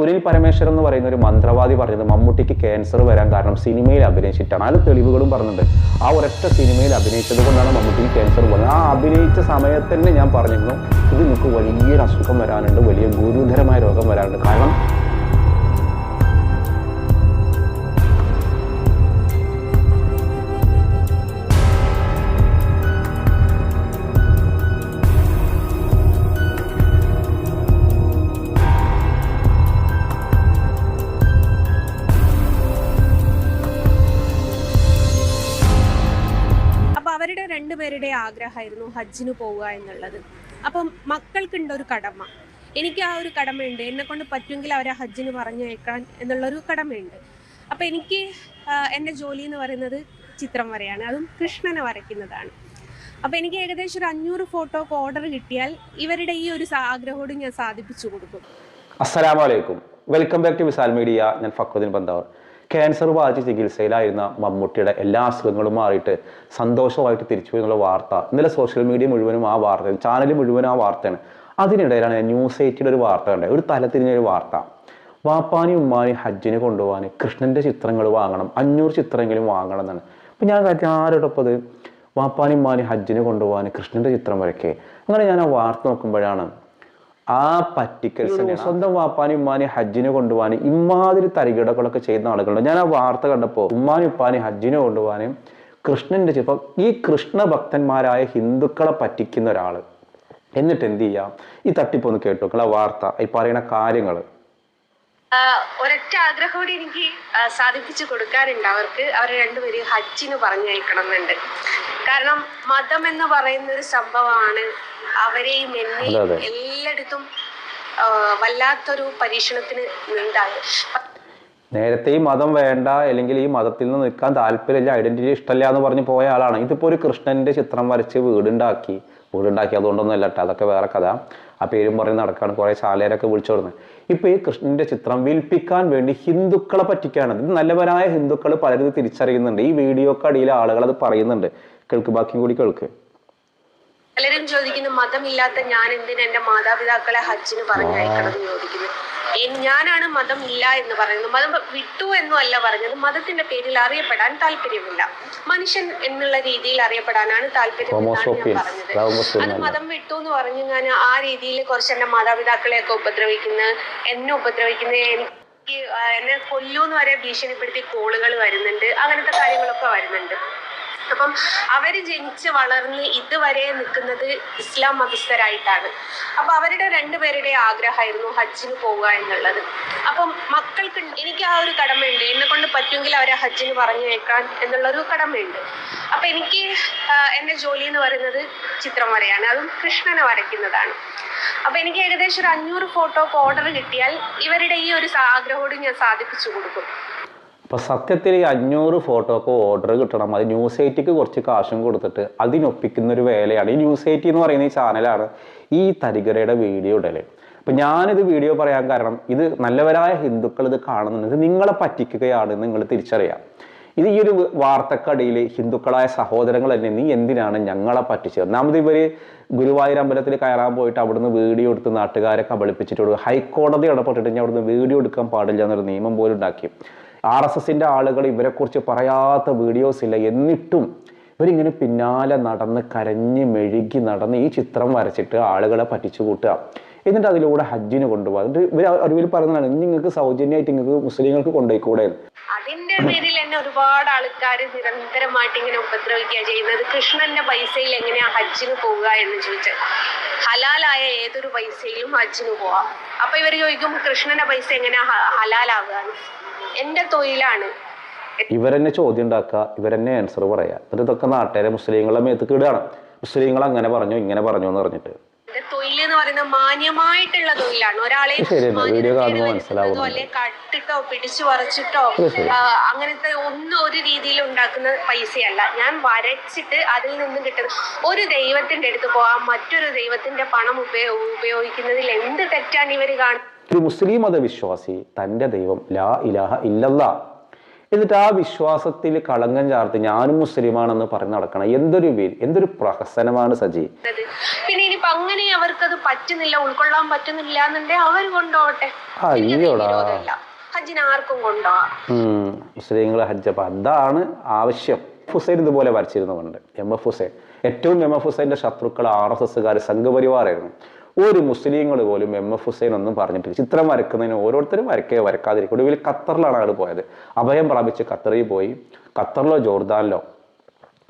സുനിൽ പരമേശ്വരൻ എന്ന് പറയുന്ന ഒരു മന്ത്രവാദി പറഞ്ഞത് മമ്മൂട്ടിക്ക് ക്യാൻസർ വരാൻ കാരണം സിനിമയിൽ അഭിനയിച്ചിട്ടാണ്. അതിൽ തെളിവുകളും പറഞ്ഞിട്ടുണ്ട്. ആ ഒരൊറ്റ സിനിമയിൽ അഭിനയിച്ചത് കൊണ്ടാണ് മമ്മൂട്ടിക്ക് ക്യാൻസർ വന്നത്. ആ അഭിനയിച്ച സമയത്ത് തന്നെ ഞാൻ പറഞ്ഞിരുന്നു ഇത് നിങ്ങൾക്ക് വലിയൊരു അസുഖം വരാനുണ്ട് വലിയ ഗുരുതരമായ രോഗം വരാനുണ്ട്. കാരണം ആഗ്രഹമായിരുന്നു ഹജ്ജിന് പോവുക എന്നുള്ളത്. അപ്പം മക്കൾക്കുണ്ട് ഒരു കടമ. എനിക്ക് ആ ഒരു കടമയുണ്ട്. എന്നെ കൊണ്ട് പറ്റുമെങ്കിൽ അവരെ ഹജ്ജിന് പറഞ്ഞേക്കാൻ എന്നുള്ളൊരു കടമയുണ്ട്. അപ്പം എനിക്ക് എന്റെ ജോലി എന്ന് പറയുന്നത് ചിത്രം വരെയാണ്. അതും കൃഷ്ണനെ വരയ്ക്കുന്നതാണ്. അപ്പം എനിക്ക് ഏകദേശം ഒരു അഞ്ഞൂറ് ഫോട്ടോക്ക് ഓർഡർ കിട്ടിയാൽ ഇവരുടെ ഈ ഒരു ആഗ്രഹോട് ഞാൻ സാധിപ്പിച്ചു കൊടുക്കും. അസ്സലാമു അലൈക്കും. Welcome back to Visal media. ഞാൻ ഫക്രുദ്ദീൻ ബന്താവർ ക്യാൻസർ ബാധിച്ച് ചികിത്സയിലായിരുന്ന മമ്മൂട്ടിയുടെ എല്ലാ അസുഖങ്ങളും മാറിയിട്ട് സന്തോഷമായിട്ട് തിരിച്ചു എന്നുള്ള വാർത്ത. ഇന്നലെ സോഷ്യൽ മീഡിയ മുഴുവനും ആ വാർത്ത ചാനൽ മുഴുവനും ആ വാർത്തയാണ്. അതിനിടയിലാണ് ഞാൻ ന്യൂസ് എയ്റ്റിയുടെ ഒരു വാർത്ത കണ്ടത്. ഒരു തലത്തിരിഞ്ഞൊരു വാർത്ത. വാപ്പാനി ഉമ്മാനി ഹജ്ജിന് കൊണ്ടുപോകാൻ കൃഷ്ണന്റെ ചിത്രങ്ങൾ വാങ്ങണം അഞ്ഞൂറ് ചിത്രമെങ്കിലും വാങ്ങണം എന്നാണ്. അപ്പം ഞാൻ കാര്യം ആരോടൊപ്പം അത് വാപ്പാനി ഉമ്മാനി ഹജ്ജിന് കൊണ്ടുപോകാൻ കൃഷ്ണന്റെ ചിത്രം വരയ്ക്കേ. അങ്ങനെ ഞാൻ ആ വാർത്ത നോക്കുമ്പോഴാണ് ആ പറ്റിക്കൽസ് സ്വന്തം വാപ്പാനും ഉമ്മാനെ ഹജ്ജിനെ കൊണ്ടുപോകാനും ഇമാതിരി തരികിടകളൊക്കെ ചെയ്യുന്ന ആളുകളുണ്ട്. ഞാൻ ആ വാർത്ത കണ്ടപ്പോൾ ഉമ്മാനും ഉപ്പാനെ ഹജ്ജിനെ കൊണ്ടുപോകാനും കൃഷ്ണന്റെ ചിപ്പം ഈ കൃഷ്ണ ഭക്തന്മാരായ ഹിന്ദുക്കളെ പറ്റിക്കുന്ന ഒരാൾ. എന്നിട്ട് എന്ത് ചെയ്യാം? ഈ തട്ടിപ്പൊന്ന് കേട്ടു ആ വാർത്ത. ഈ പറയുന്ന കാര്യങ്ങൾ ഒരൊറ്റ ആഗ്രഹം കൂടി എനിക്ക് സാധിപ്പിച്ചു കൊടുക്കാറുണ്ട്. അവർക്ക് അവർ രണ്ടുപേരും ഹജ്ജിന് പറഞ്ഞയക്കണം എന്നുണ്ട് കാരണം മതം എന്ന് പറയുന്ന ഒരു സംഭവമാണ് അവരെയും എന്നെയും. എല്ലായിടത്തും വല്ലാത്തൊരു പരീക്ഷണത്തിന് നീണ്ടാണ് നേരത്തെ ഈ മതം വേണ്ട അല്ലെങ്കിൽ ഈ മതത്തിൽ നിന്ന് നിൽക്കാൻ താല്പര്യമില്ല ഐഡന്റിറ്റി ഇഷ്ടമില്ല എന്ന് പറഞ്ഞ് പോയ ആളാണ്. ഇതിപ്പോൾ ഒരു കൃഷ്ണന്റെ ചിത്രം വരച്ച് വീടുണ്ടാക്കി. വീടുണ്ടാക്കി അതുകൊണ്ടൊന്നും അല്ല കേട്ടോ അതൊക്കെ വേറെ കഥ. ആ പേരും പറഞ്ഞ് നടക്കാണ് കുറേ ശാലയരൊക്കെ വിളിച്ചു കൊടുക്കുന്നത് ഇപ്പൊ ഈ കൃഷ്ണന്റെ ചിത്രം വിൽപ്പിക്കാൻ വേണ്ടി ഹിന്ദുക്കളെ പറ്റിക്കാണ്. ഇത് നല്ലവരായ ഹിന്ദുക്കൾ പലരും തിരിച്ചറിയുന്നുണ്ട്. ഈ വീഡിയോക്ക് അടിയിൽ ആളുകൾ അത് പറയുന്നുണ്ട്. കേൾക്ക് ബാക്കി കൂടി കേൾക്ക്. പലരും ചോദിക്കുന്നു മതമില്ലാത്ത ഞാൻ എന്തിനാ എന്റെ മാതാപിതാക്കളെ ഹജ്ജിന് പറഞ്ഞയക്കണം എന്ന് ചോദിക്കുന്നു. ഞാനാണ് മതം ഇല്ല എന്ന് പറയുന്നത്. മതം വിട്ടു എന്നും അല്ല പറഞ്ഞത്. മതത്തിന്റെ പേരിൽ അറിയപ്പെടാൻ താല്പര്യമില്ല. മനുഷ്യൻ എന്നുള്ള രീതിയിൽ അറിയപ്പെടാനാണ് താല്പര്യം എന്നാണ് ഞാൻ പറഞ്ഞത്. അത് മതം വിട്ടു എന്ന് പറഞ്ഞു ഞാൻ ആ രീതിയിൽ കുറച്ച് എന്റെ മാതാപിതാക്കളെയൊക്കെ ഉപദ്രവിക്കുന്നത് എന്നെ ഉപദ്രവിക്കുന്ന. എനിക്ക് എന്നെ കൊല്ലൂന്ന് വരെ ഭീഷണിപ്പെടുത്തി കോളുകൾ വരുന്നുണ്ട്. അങ്ങനത്തെ കാര്യങ്ങളൊക്കെ വരുന്നുണ്ട്. അപ്പം അവർ ജനിച്ച് വളർന്ന് ഇതുവരെ നിൽക്കുന്നത് ഇസ്ലാം മതസ്ഥരായിട്ടാണ്. അപ്പൊ അവരുടെ രണ്ടുപേരുടെ ആഗ്രഹമായിരുന്നു ഹജ്ജിന് പോവുക എന്നുള്ളത്. അപ്പം മക്കൾക്ക് എനിക്ക് ആ ഒരു കടമയുണ്ട്. എന്നെ കൊണ്ട് പറ്റുമെങ്കിൽ അവരെ ഹജ്ജിന് പറഞ്ഞു വെക്കാൻ എന്നുള്ളൊരു കടമയുണ്ട്. അപ്പൊ എനിക്ക് എന്റെ ജോലി എന്ന് പറയുന്നത് ചിത്രം വരെയാണ്. അതും കൃഷ്ണനെ വരയ്ക്കുന്നതാണ്. അപ്പൊ എനിക്ക് ഏകദേശം ഒരു അഞ്ഞൂറ് ഫോട്ടോക്ക് ഓർഡർ കിട്ടിയാൽ ഇവരുടെ ഈ ഒരു ആഗ്രഹോട് ഞാൻ സാധിപ്പിച്ചു കൊടുക്കും. അപ്പൊ സത്യത്തിൽ ഈ അഞ്ഞൂറ് ഫോട്ടോക്ക് ഓർഡർ കിട്ടണം. അത് ന്യൂസ് എയ്റ്റിക്ക് കുറച്ച് കാശും കൊടുത്തിട്ട് അതിനൊപ്പിക്കുന്ന ഒരു വേലയാണ്. ഈ ന്യൂസ് എയ്റ്റി എന്ന് പറയുന്ന ഈ ചാനലാണ് ഈ തരികരയുടെ വീഡിയോ ഇടൽ. അപ്പം ഞാനിത് വീഡിയോ പറയാൻ കാരണം ഇത് നല്ലവരായ ഹിന്ദുക്കൾ ഇത് കാണുന്നുണ്ട്. നിങ്ങളെ പറ്റിക്കുകയാണ് നിങ്ങൾ തിരിച്ചറിയാം. ഇത് ഈ ഒരു വാർത്തക്കടിയിൽ ഹിന്ദുക്കളായ സഹോദരങ്ങൾ തന്നെ നീ എന്തിനാണ് ഞങ്ങളെ പറ്റിച്ചത്? ഒന്നാമത് ഇവർ ഗുരുവായൂർ അമ്പലത്തിൽ കയറാൻ പോയിട്ട് അവിടുന്ന് വീഡിയോ എടുത്ത് നാട്ടുകാരെ കബളിപ്പിച്ചിട്ട് ഹൈക്കോടതി ഇടപെട്ടിട്ട് ഞാൻ അവിടുന്ന് വീഡിയോ എടുക്കാൻ പാടില്ല എന്നൊരു നിയമം പോലും ഉണ്ടാക്കി. ആർ എസ് എസിന്റെ ആളുകൾ ഇവരെക്കുറിച്ച് പറയാത്ത വീഡിയോസ് ഇല്ല. എന്നിട്ടും ഇവരിങ്ങനെ പിന്നാലെ നടന്ന് കരഞ്ഞ് മെഴുകി നടന്ന് ഈ ചിത്രം വരച്ചിട്ട് ആളുകളെ പറ്റിച്ചു കൂട്ടുക. എന്നിട്ട് അതിലൂടെ ഹജ്ജിന് കൊണ്ടുപോകുക. എന്നിട്ട് ഇവർ അറിവിൽ പറയുന്നതാണ് "ഇനി നിങ്ങൾക്ക് സൗജന്യമായിട്ട് നിങ്ങൾക്ക് മുസ്ലിങ്ങൾക്ക് കൊണ്ടുപോയിക്കൂടെ? എന്ന്." അതിന്റെ പേരിൽ തന്നെ ഒരുപാട് ആൾക്കാർ നിരന്തരമായിട്ട് ഇങ്ങനെ ഉപദ്രവിക്കുക ചെയ്യുന്നത്. കൃഷ്ണന്റെ പൈസയിൽ എങ്ങനെയാ ഹജ്ജിന് പോവുക എന്ന് ചോദിച്ചാൽ ഹലാലായ ഏതൊരു പൈസയിലും ഹജ്ജിന് പോവാം. അപ്പൊ ഇവർ ചോദിക്കും കൃഷ്ണന്റെ പൈസ എങ്ങനെയാ ഹലാലാവുക. എന്റെ തൊഴിലാണ്. ഇവരെന്നെ ചോദ്യം ഉണ്ടാക്കുക ഇവരെന്നെ ആൻസർ പറയാ. എന്നിട്ട് ഇതൊക്കെ നാട്ടുകാരെ മുസ്ലിങ്ങളെ മേത്ത് കിടുകയാണ് മുസ്ലിങ്ങൾ അങ്ങനെ പറഞ്ഞു ഇങ്ങനെ പറഞ്ഞു എന്ന് പറഞ്ഞിട്ട്. തൊഴിൽ എന്ന് പറയുന്നത് മാന്യമായിട്ടുള്ള തൊഴിലാണ്. ഒരാളെ അല്ലെ കട്ടിട്ടോ പിടിച്ചു. ആ, അങ്ങനത്തെ ഒന്നും ഒരു രീതിയിൽ ഉണ്ടാക്കുന്ന പൈസയല്ല. ഞാൻ വരച്ചിട്ട് അതിൽ നിന്നും കിട്ടുന്ന ഒരു ദൈവത്തിന്റെ അടുത്ത് പോവാം മറ്റൊരു ദൈവത്തിന്റെ പണം ഉപയോ ഉപയോഗിക്കുന്നതിൽ എന്ത് തെറ്റാണ് ഇവർ കാണുന്നത്? ഒരു മുസ്ലിം മതവിശ്വാസി തന്റെ ദൈവം ലാ ഇലാഹ ഇല്ലല്ല. എന്നിട്ട് ആ വിശ്വാസത്തിൽ കളങ്കം ചാർത്തി ഞാനും മുസ്ലിമാണെന്ന് പറഞ്ഞു നടക്കണം എന്തൊരു വീൽ എന്തൊരു പ്രഹസനമാണ് സജി. പിന്നെ ഇനിയിപ്പോ അങ്ങനെ അത് പറ്റുന്നില്ല ഉൾക്കൊള്ളാൻ പറ്റുന്നില്ല എന്നുണ്ടെങ്കിൽ അവർ കൊണ്ടോട്ടെ അയ്യോടാ. വിരോധമില്ല. ഹജ്ജിന് ആർക്കും കൊണ്ടുപോവാം മുസ്ലിങ്ങൾ ഹജ്ജ്. അപ്പൊ അതാണ് ആവശ്യം. ഹുസൈൻ ഇതുപോലെ വരച്ചിരുന്നു പണ്ട് എം എഫ് ഹുസൈൻ. ഏറ്റവും എം എഫ് ഹുസൈന്റെ ശത്രുക്കൾ ആർ എസ് എസ്സുകാർ സംഘപരിവാറായിരുന്നു. ഒരു മുസ്ലിങ്ങൾ പോലും എം എഫ് ഹുസൈൻ ഒന്നും പറഞ്ഞിട്ടില്ല. ചിത്രം വരക്കുന്നതിന് ഓരോരുത്തരും വരക്കേ വരക്കാതിരിക്കും. ഒടുവിൽ ഖത്തറിലാണ് അയാൾ പോയത്. അഭയം പ്രാപിച്ച് ഖത്തറിൽ പോയി. ഖത്തറിലോ ജോർദാനിലോ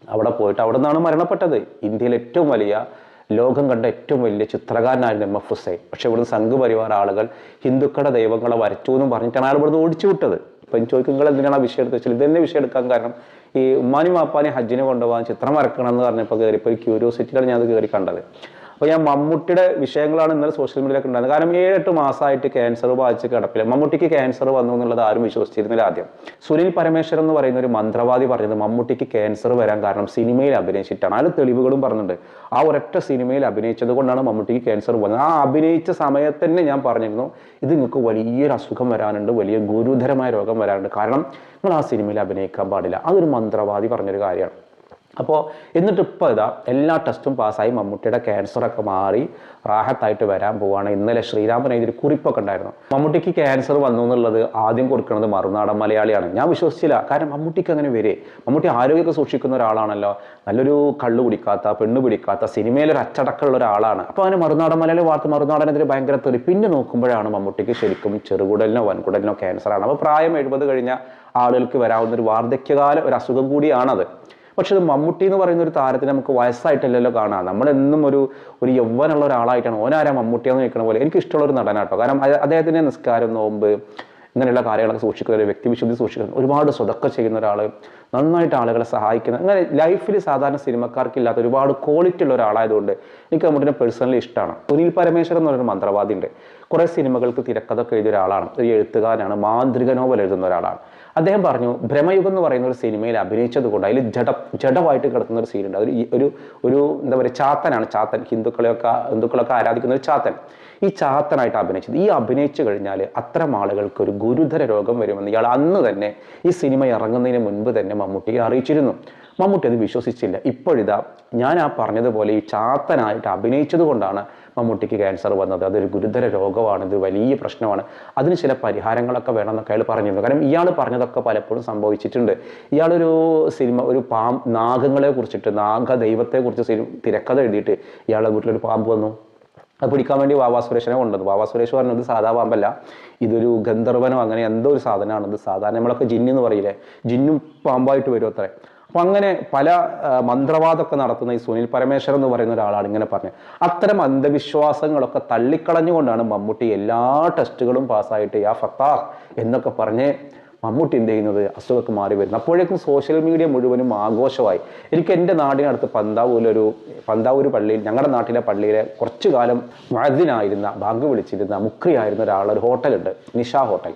അവിടെ പോയിട്ട് അവിടെ നിന്നാണ് മരണപ്പെട്ടത്. ഇന്ത്യയിലെ ഏറ്റവും വലിയ ലോകം കണ്ട ഏറ്റവും വലിയ ചിത്രകാരനായിരുന്നു എം എഫ് ഹുസൈൻ. പക്ഷെ ഇവിടുന്ന് സംഘപരിവാർ ആളുകൾ ഹിന്ദുക്കളുടെ ദൈവങ്ങളെ വരച്ചു എന്നും പറഞ്ഞിട്ടാണ് അയാൾ ഇവിടുന്ന് ഓടിച്ചു വിട്ടത്. അപ്പം ചോദിക്കും നിങ്ങൾ എന്തിനാണ് ആ വിഷയം എടുത്ത് വെച്ചാൽ ഇതന്നെ വിഷയം എടുക്കാൻ കാരണം ഈ ഉമ്മാനി മാപ്പാനി ഹജ്ജിനെ കൊണ്ടുപോകാൻ ചിത്രം വരക്കണം എന്ന് പറഞ്ഞപ്പോൾ കയറിപ്പോൾ ഒരു ക്യൂരിയോസിറ്റിയിലാണ് ഞാൻ അത് കയറി കണ്ടത്. അപ്പോൾ ഞാൻ മമ്മൂട്ടിയുടെ വിഷയങ്ങളാണ് ഇന്നലെ സോഷ്യൽ മീഡിയയിലൊക്കെ ഉണ്ടായിരുന്നത്. കാരണം ഏഴെട്ട് മാസമായിട്ട് ക്യാൻസർ ബാധിച്ച് കിടപ്പില്ല. മമ്മൂട്ടിക്ക് ക്യാൻസർ വന്നു എന്നുള്ളത് ആരും വിശ്വസിച്ചിരുന്നില്ല ആദ്യം. സുനിൽ പരമേശ്വരൻ എന്ന് പറയുന്ന ഒരു മന്ത്രവാദി പറഞ്ഞത് മമ്മൂട്ടിക്ക് ക്യാൻസർ വരാൻ കാരണം സിനിമയിൽ അഭിനയിച്ചിട്ടാണ്. അതിൽ തെളിവുകളും പറഞ്ഞിട്ടുണ്ട്. ആ ഒരൊറ്റ സിനിമയിൽ അഭിനയിച്ചത് കൊണ്ടാണ് മമ്മൂട്ടിക്ക് ക്യാൻസർ വന്നത്. ആ അഭിനയിച്ച സമയത്ത് തന്നെ ഞാൻ പറഞ്ഞിരുന്നു ഇത് നിങ്ങൾക്ക് വലിയൊരു അസുഖം വരാനുണ്ട് വലിയ ഗുരുതരമായ രോഗം വരാനുണ്ട്. കാരണം നിങ്ങൾ ആ സിനിമയിൽ അഭിനയിക്കാൻ പാടില്ല. അതൊരു മന്ത്രവാദി പറഞ്ഞൊരു കാര്യമാണ്. അപ്പോൾ എന്നിട്ട് ഇപ്പോൾ ഇതാ എല്ലാ ടെസ്റ്റും പാസ്സായി മമ്മൂട്ടിയുടെ ക്യാൻസറൊക്കെ മാറി റാഹത്തായിട്ട് വരാൻ പോവുകയാണ് ഇന്നലെ ശ്രീരാമൻ എഴുതിയൊരു കുറിപ്പൊക്കെ ഉണ്ടായിരുന്നു. മമ്മൂട്ടിക്ക് ക്യാൻസർ വന്നു എന്നുള്ളത് ആദ്യം കൊടുക്കുന്നത് മറുനാടൻ മലയാളിയാണ്. ഞാൻ വിശ്വസിച്ചില്ല. കാരണം മമ്മൂട്ടിക്ക് അങ്ങനെ വരെ. മമ്മൂട്ടി ആരോഗ്യമൊക്കെ സൂക്ഷിക്കുന്ന ഒരാളാണല്ലോ. നല്ലൊരു കള്ളു പിടിക്കാത്ത പെണ്ണ് പിടിക്കാത്ത സിനിമയിലൊരു അച്ചടക്കമുള്ള ഒരാളാണ്. അപ്പോൾ അങ്ങനെ മറുനാടൻ മലയാളി വാർത്ത മറുനാടനെതിരെ ഭയങ്കര തെറി. പിന്നെ നോക്കുമ്പോഴാണ് മമ്മൂട്ടിക്ക് ശരിക്കും ചെറുകുടലിനോ വൻകുടലിനോ ക്യാൻസറാണ്. അപ്പോൾ പ്രായം എഴുപത് കഴിഞ്ഞ ആളുകൾക്ക് വരാവുന്ന ഒരു വാർദ്ധക്യകാല ഒരു അസുഖം കൂടിയാണത്. പക്ഷെ ഇത് മമ്മൂട്ടി എന്ന് പറയുന്ന ഒരു താരത്തിന് നമുക്ക് വയസ്സായിട്ടല്ലല്ലോ കാണാം. നമ്മളെന്നും ഒരു ഒരു യൗവനുള്ള ഒരാളായിട്ടാണ്. ഓനാരാ മമ്മൂട്ടിയാന്ന് ചോദിക്കണ പോലെ എനിക്ക് ഇഷ്ടമുള്ള ഒരു നടനാട്ടോ കാരണം അദ്ദേഹത്തിന്റെ നിസ്കാരം നോമ്പ് ഇങ്ങനെയുള്ള കാര്യങ്ങളൊക്കെ സൂക്ഷിക്കുന്ന ഒരു വ്യക്തിവിശുദ്ധി സൂക്ഷിക്കുന്ന ഒരുപാട് സ്വതൊക്കെ ചെയ്യുന്ന ഒരാൾ നന്നായിട്ട് ആളുകളെ സഹായിക്കുന്ന അങ്ങനെ ലൈഫിൽ സാധാരണ സിനിമക്കാർക്കില്ലാത്ത ഒരുപാട് ക്വാളിറ്റി ഉള്ള ഒരാളായതുകൊണ്ട് എനിക്ക് നമ്മുടെ പേഴ്സണലി ഇഷ്ടമാണ് സുനിൽ പരമേശ്വരൻ എന്ന് പറയുന്ന മന്ത്രവാദി ഉണ്ട് കുറേ സിനിമകൾക്ക് തിരക്കഥൊക്കെ എഴുതിയ ഒരാളാണ്. ഒരു എഴുത്തുകാരനാണ്. മാന്ത്രിക നോവൽ എഴുതുന്ന ഒരാളാണ്. അദ്ദേഹം പറഞ്ഞു ഭ്രമയുഗം എന്ന് പറയുന്ന ഒരു സിനിമയിൽ അഭിനയിച്ചത് കൊണ്ട് അതിൽ ജഡ ജഡമായിട്ട് കിടക്കുന്ന ഒരു സീനുണ്ട് അതൊരു ഒരു ഒരു എന്താ പറയുക ചാത്തനാണ് ചാത്തൻ. ഹിന്ദുക്കളെയൊക്കെ ഹിന്ദുക്കളൊക്കെ ആരാധിക്കുന്ന ഒരു ചാത്തൻ. ഈ ചാത്തനായിട്ട് അഭിനയിച്ചത്. ഈ അഭിനയിച്ചു കഴിഞ്ഞാൽ അത്തരം ആളുകൾക്ക് ഒരു ഗുരുതര രോഗം വരുമെന്ന് ഇയാൾ അന്ന് തന്നെ ഈ സിനിമ ഇറങ്ങുന്നതിന് മുൻപ് തന്നെ മമ്മൂട്ടിയെ അറിയിച്ചിരുന്നു. മമ്മൂട്ടി അത് വിശ്വസിച്ചില്ല. ഇപ്പോഴിതാ ഞാൻ ആ പറഞ്ഞതുപോലെ ഈ ചാത്തനായിട്ട് അഭിനയിച്ചത് കൊണ്ടാണ് മമ്മൂട്ടിക്ക് ക്യാൻസർ വന്നത്. അതൊരു ഗുരുതര രോഗമാണ്. ഇത് വലിയ പ്രശ്നമാണ്. അതിന് ചില പരിഹാരങ്ങളൊക്കെ വേണമെന്നൊക്കെ അയാൾ പറഞ്ഞിരുന്നു. കാരണം ഇയാൾ പറഞ്ഞതൊക്കെ പലപ്പോഴും സംഭവിച്ചിട്ടുണ്ട്. ഇയാളൊരു സിനിമ ഒരു പാമ്പ് നാഗങ്ങളെ കുറിച്ചിട്ട് നാഗ ദൈവത്തെ കുറിച്ച് സിനിമ തിരക്കഥ എഴുതിയിട്ട് ഇയാളുടെ വീട്ടിലൊരു പാമ്പ് വന്നു. അത് പിടിക്കാൻ വേണ്ടി വാവാ സുരേഷനെ കൊണ്ടുവന്നു. വാവാ സുരേഷ് പറഞ്ഞത് സാധാ പാമ്പല്ല. ഇതൊരു ഗന്ധർവനോ അങ്ങനെ എന്തോ ഒരു സാധനമാണ് ഇത് സാധാരണ നമ്മളൊക്കെ ജിന്നു എന്ന് പറയില്ലേ? ജിന്നും പാമ്പായിട്ട് വരും അത്രേ. അപ്പം അങ്ങനെ പല മന്ത്രവാദമൊക്കെ നടത്തുന്ന ഈ സുനിൽ പരമേശ്വരൻ എന്ന് പറയുന്ന ഒരാളാണ് ഇങ്ങനെ പറഞ്ഞത്. അത്തരം അന്ധവിശ്വാസങ്ങളൊക്കെ തള്ളിക്കളഞ്ഞുകൊണ്ടാണ് മമ്മൂട്ടി എല്ലാ ടെസ്റ്റുകളും പാസ്സായിട്ട് യാ ഫത്താഹ് എന്നൊക്കെ പറഞ്ഞ് മമ്മൂട്ടി എന്ത് ചെയ്യുന്നത്? അസുഖമൊക്കെ മാറി വരുന്നു. അപ്പോഴേക്കും സോഷ്യൽ മീഡിയ മുഴുവനും ആഘോഷമായി. എനിക്ക് എന്റെ നാടിനടുത്ത് പന്താവൂരിലൊരു പന്താവൂർ പള്ളിയിൽ ഞങ്ങളുടെ നാട്ടിലെ പള്ളിയിലെ കുറച്ചു കാലം മഴദിനായിരുന്ന ബാങ്ക് വിളിച്ചിരുന്ന മുക്രിയായിരുന്ന ഒരാൾ ഒരു ഹോട്ടലുണ്ട് നിഷ ഹോട്ടൽ.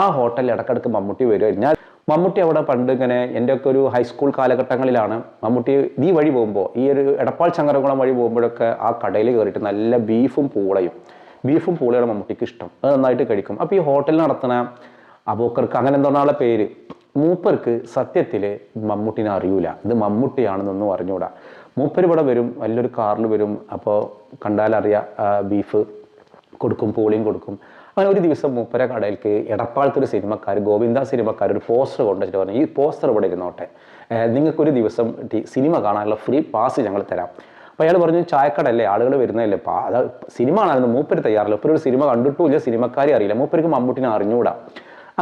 ആ ഹോട്ടലിൽ ഇടക്കിടക്ക് മമ്മൂട്ടി വരുമായിരുന്നു ഞാൻ മമ്മൂട്ടി അവിടെ പണ്ട് ഇങ്ങനെ എന്റെയൊക്കെ ഒരു ഹൈസ്കൂൾ കാലഘട്ടങ്ങളിലാണ് മമ്മൂട്ടി ഈ വഴി പോകുമ്പോൾ ഈ ഒരു എടപ്പാൾ ചങ്ങരകുളം വഴി പോകുമ്പോഴൊക്കെ ആ കടയിൽ കയറിയിട്ട് നല്ല ബീഫും പൂളയും. ബീഫും പൂളയാണ് മമ്മൂട്ടിക്ക് ഇഷ്ടം. അത് നന്നായിട്ട് കഴിക്കും. അപ്പോൾ ഈ ഹോട്ടലിൽ നടത്തുന്ന അബോക്കർക്ക് അങ്ങനെ എന്തോന്നാളെ പേര്? മൂപ്പർക്ക് സത്യത്തിൽ മമ്മൂട്ടിനെ അറിയൂല. ഇത് മമ്മൂട്ടിയാണെന്നൊന്നും അറിഞ്ഞൂടാ. മൂപ്പർ ഇവിടെ വരും വലിയൊരു കാറിൽ വരും. അപ്പോൾ കണ്ടാലറിയാം ബീഫ് കൊടുക്കും പൂളിയും കൊടുക്കും. അങ്ങനെ ഒരു ദിവസം മൂപ്പര കടയിലേക്ക് എടപ്പാളത്തെ ഒരു സിനിമക്കാർ ഗോവിന്ദ സിനിമക്കാർ ഒരു പോസ്റ്റർ കൊണ്ടുവച്ചിട്ട് പറഞ്ഞു ഈ പോസ്റ്റർ ഇവിടെ ഇരുന്നോട്ടെ. നിങ്ങൾക്കൊരു ദിവസം സിനിമ കാണാനുള്ള ഫ്രീ പാസ് ഞങ്ങൾ തരാം. അപ്പോൾ അയാൾ പറഞ്ഞു ചായക്കടല്ലേ ആളുകൾ വരുന്നതല്ലേ പാ അത് സിനിമ ആണായിരുന്നു മൂപ്പര് തയ്യാറില്ല. മൂപ്പര് ഒരു സിനിമ കണ്ടിട്ടുമില്ല സിനിമക്കാരെ അറിയില്ല. മൂപ്പർക്ക് മമ്മൂട്ടിനെ അറിഞ്ഞുകൂടാ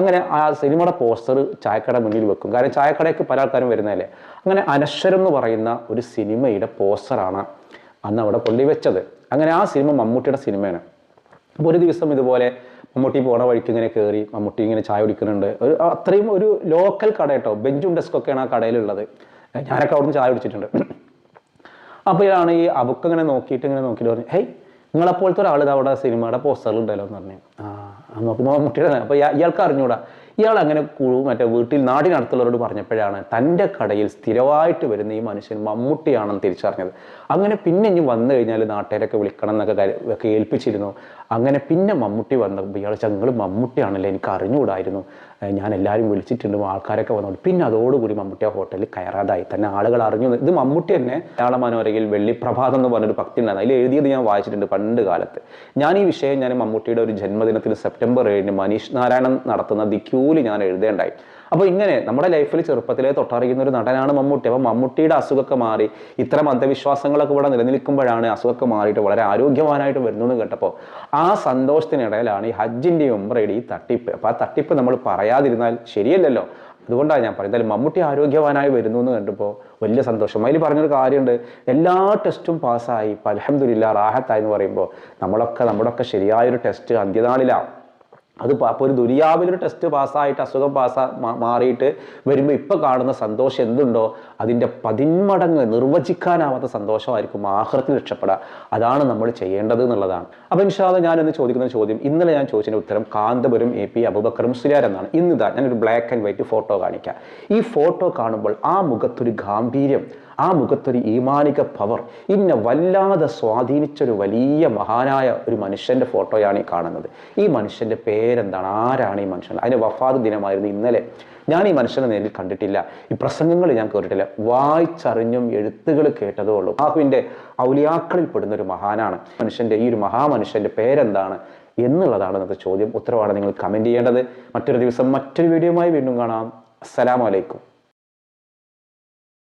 അങ്ങനെ ആ സിനിമയുടെ പോസ്റ്റർ ചായക്കട മുന്നിൽ വെക്കും. കാരണം ചായക്കടയ്ക്ക് പല ആൾക്കാരും വരുന്നതല്ലേ. അങ്ങനെ അനശ്വരം എന്ന് പറയുന്ന ഒരു സിനിമയുടെ പോസ്റ്ററാണ് അന്ന് അവിടെ കൊള്ളി വെച്ചത്. അങ്ങനെ ആ സിനിമ മമ്മൂട്ടിയുടെ സിനിമയാണ്. അപ്പോൾ ഒരു ദിവസം ഇതുപോലെ മമ്മൂട്ടി പോണ വഴിക്ക് ഇങ്ങനെ കയറി മമ്മൂട്ടി ഇങ്ങനെ ചായ കുടിക്കുന്നുണ്ട്. ഒരു അത്രയും ഒരു ലോക്കൽ കട കേട്ടോ. ബെഞ്ചും ഡെസ്കൊക്കെയാണ് ആ കടയിലുള്ളത്. ഞാനൊക്കെ അവിടുന്ന് ചായ കുടിച്ചിട്ടുണ്ട്. അപ്പോൾ ഇതാണ് ഈ അബുക്ക് ഇങ്ങനെ നോക്കിയിട്ട് ഇങ്ങനെ നോക്കിയിട്ട് പറഞ്ഞു ഹേയ് നിങ്ങളെപ്പോലത്തെ ഒരാൾ ഇത് അവിടെ സിനിമയുടെ പോസ്റ്ററിൽ ഉണ്ടല്ലോ എന്ന് പറഞ്ഞു. ആ നോക്കുമ്പോൾ മമ്മൂട്ടിയുടെ അപ്പോൾ ഇയാൾക്ക് അറിഞ്ഞൂടാ. ഇയാൾ അങ്ങനെ മറ്റേ വീട്ടിൽ നാടിനടുത്തുള്ളവരോട് പറഞ്ഞപ്പോഴാണ് തന്റെ കടയിൽ സ്ഥിരമായിട്ട് വരുന്ന ഈ മനുഷ്യൻ മമ്മൂട്ടിയാണെന്ന് തിരിച്ചറിഞ്ഞത്. അങ്ങനെ പിന്നെ ഇനി വന്നു കഴിഞ്ഞാൽ നാട്ടുകാരൊക്കെ വിളിക്കണം എന്നൊക്കെ ഒക്കെ ഏൽപ്പിച്ചിരുന്നു. അങ്ങനെ പിന്നെ മമ്മൂട്ടി വന്നപ്പോൾ ഇയാൾ ഞങ്ങൾ മമ്മൂട്ടിയാണല്ലോ? എനിക്ക് അറിഞ്ഞുകൂടായിരുന്നു. ഞാൻ എല്ലാവരും വിളിച്ചിട്ടുണ്ട് ആൾക്കാരൊക്കെ വന്നോണ്ട്. പിന്നെ അതോടുകൂടി മമ്മൂട്ടി ആ ഹോട്ടലിൽ കയറാതായി. തന്നെ ആളുകൾ അറിഞ്ഞു. ഇത് മമ്മൂട്ടി തന്നെ മലയാള മനോരയിൽ വെള്ളിപ്രഭാതം എന്ന് പറഞ്ഞൊരു ഭക്തി ഉണ്ടായിരുന്നു. അതിൽ എഴുതിയത് ഞാൻ വായിച്ചിട്ടുണ്ട് പണ്ട് കാലത്ത്. ഞാൻ ഈ വിഷയം ഞാൻ മമ്മൂട്ടിയുടെ ഒരു ജന്മദിനത്തിന് സെപ്റ്റംബർ ഏഴിന് മനീഷ് നാരായണൻ നടത്തുന്ന ദി ക്യൂൽ ഞാൻ എഴുതേണ്ടായി. അപ്പോൾ ഇങ്ങനെ നമ്മുടെ ലൈഫിൽ ചെറുപ്പത്തിലെ തൊട്ടറിയുന്ന ഒരു നടനാണ് മമ്മൂട്ടി. അപ്പോൾ മമ്മൂട്ടിയുടെ അസുഖമൊക്കെ മാറി ഇത്തരം അന്ധവിശ്വാസങ്ങളൊക്കെ ഇവിടെ നിലനിൽക്കുമ്പോഴാണ് അസുഖമൊക്കെ മാറിയിട്ട് വളരെ ആരോഗ്യവാനായിട്ട് വരുന്നു എന്ന് കേട്ടപ്പോൾ ആ സന്തോഷത്തിനിടയിലാണ് ഈ ഹജ്ജിന്റെയും ഉംറയുടെ ഈ തട്ടിപ്പ്. അപ്പോൾ ആ തട്ടിപ്പ് നമ്മൾ പറയാതിരുന്നാൽ ശരിയല്ലല്ലോ. അതുകൊണ്ടാണ് ഞാൻ പറയുന്നത് മമ്മൂട്ടി ആരോഗ്യവാനായി വരുന്നു എന്ന് കണ്ടപ്പോൾ വലിയ സന്തോഷം. അതിൽ പറഞ്ഞൊരു കാര്യമുണ്ട് എല്ലാ ടെസ്റ്റും പാസ്സായി ഇപ്പം അലഹമില്ല റാഹത്തായി എന്ന് പറയുമ്പോൾ നമ്മളൊക്കെ നമ്മുടെയൊക്കെ ശരിയായൊരു ടെസ്റ്റ് അന്ത്യനാളിലാണ് അത് അപ്പോൾ ഒരു ദുരിയാവിലൊരു ടെസ്റ്റ് പാസ്സായിട്ട് അസുഖം പാസ്സാ മാറിയിട്ട് വരുമ്പോൾ ഇപ്പോൾ കാണുന്ന സന്തോഷം എന്തുണ്ടോ അതിന്റെ പതിന്മടങ്ങ് നിർവചിക്കാനാവാത്ത സന്തോഷമായിരിക്കും ആഹൃത്തിൽ രക്ഷപ്പെടുക അതാണ് നമ്മൾ ചെയ്യേണ്ടത് എന്നുള്ളതാണ്. അപ്പോൾ ഇൻഷാദ് ഞാനിന്ന് ചോദിക്കുന്ന ചോദ്യം. ഇന്നലെ ഞാൻ ചോദിച്ചതിന്റെ ഉത്തരം കാന്തപുരം എ പി അബുബക്കറും മുസ്ലിയാർ എന്നാണ്. ഇന്നിതാ ഞാനൊരു ബ്ലാക്ക് ആൻഡ് വൈറ്റ് ഫോട്ടോ കാണിക്കാം. ഈ ഫോട്ടോ കാണുമ്പോൾ ആ മുഖത്തൊരു ഗാംഭീര്യം ആ മുഖത്തൊരു ഈമാനിക പവർ ഇന്നെ വല്ലാതെ സ്വാധീനിച്ചൊരു വലിയ മഹാനായ ഒരു മനുഷ്യന്റെ ഫോട്ടോയാണ് ഈ കാണുന്നത്. ഈ മനുഷ്യന്റെ പേരെന്താണ്? ആരാണ് ഈ മനുഷ്യൻ? അതിന്റെ വഫാദ് ദിനമായിരുന്നു ഇന്നലെ. ഞാൻ ഈ മനുഷ്യനെ നേരിൽ കണ്ടിട്ടില്ല. ഈ പ്രസംഗങ്ങൾ ഞാൻ കേട്ടിട്ടില്ല. വായിച്ചറിഞ്ഞും എഴുത്തുകൾ കേട്ടതേ ഉള്ളൂ. ബാഹുവിന്റെ ഔലിയാക്കളിൽ പെടുന്ന ഒരു മഹാനാണ്. മനുഷ്യന്റെ ഈ ഒരു മഹാമനുഷ്യന്റെ പേരെന്താണ് എന്നുള്ളതാണ് ഇന്നത്തെ ചോദ്യം. ഉത്തരവാണ് നിങ്ങൾ കമന്റ് ചെയ്യേണ്ടത്. മറ്റൊരു ദിവസം മറ്റൊരു വീഡിയോയുമായി വീണ്ടും കാണാം. അസ്സലാമലൈക്കും